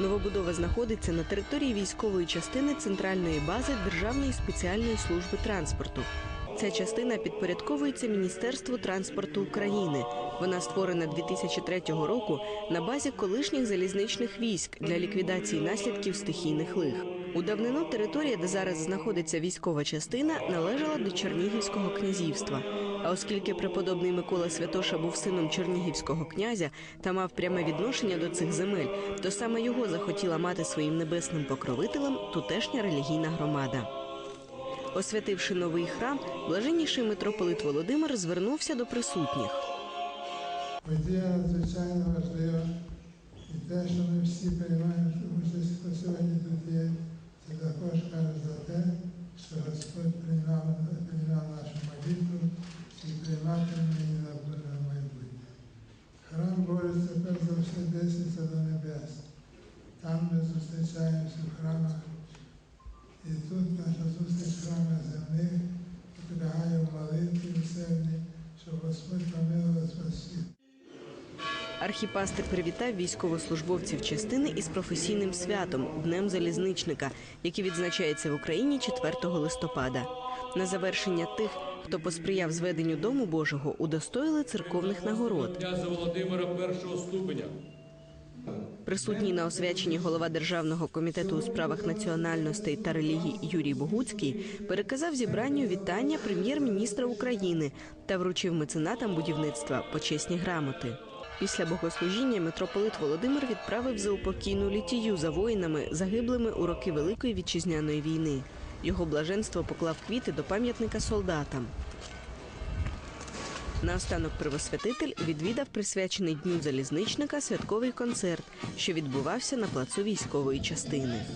Новобудова знаходиться на території військової частини центральної бази Державної спеціальної служби транспорту. Ця частина підпорядковується Міністерству транспорту України. Вона створена 2003 року на базі колишніх залізничних військ для ліквідації наслідків стихійних лих. У давнину територія, де зараз знаходиться військова частина, належала до Чернігівського князівства. А оскільки преподобний Микола Святоша був сином чернігівського князя та мав пряме відношення до цих земель, то саме його захотіла мати своїм небесним покровителем тутешня релігійна громада. Освятивши новий храм, блаженніший митрополит Володимир звернувся до присутніх. Подія надзвичайно важлива. І те, що ми всі приймаємо що Господь Архіпастир привітав військовослужбовців частини із професійним святом Днем залізничника, який відзначається в Україні 4 листопада. На завершення тих, хто посприяв зведенню дому Божого, удостоїли церковних нагород. Володимира першого ступеня. Присутній на освяченні голова Державного комітету у справах національностей та релігій Юрій Богуцький переказав зібранню вітання прем'єр-міністра України та вручив меценатам будівництва почесні грамоти. Після богослужіння митрополит Володимир відправив заупокійну літію за воїнами, загиблими у роки Великої вітчизняної війни. Його блаженство поклав квіти до пам'ятника солдатам. Наостанок Первосвятитель відвідав присвячений Дню залізничника святковий концерт, що відбувався на плацу військової частини.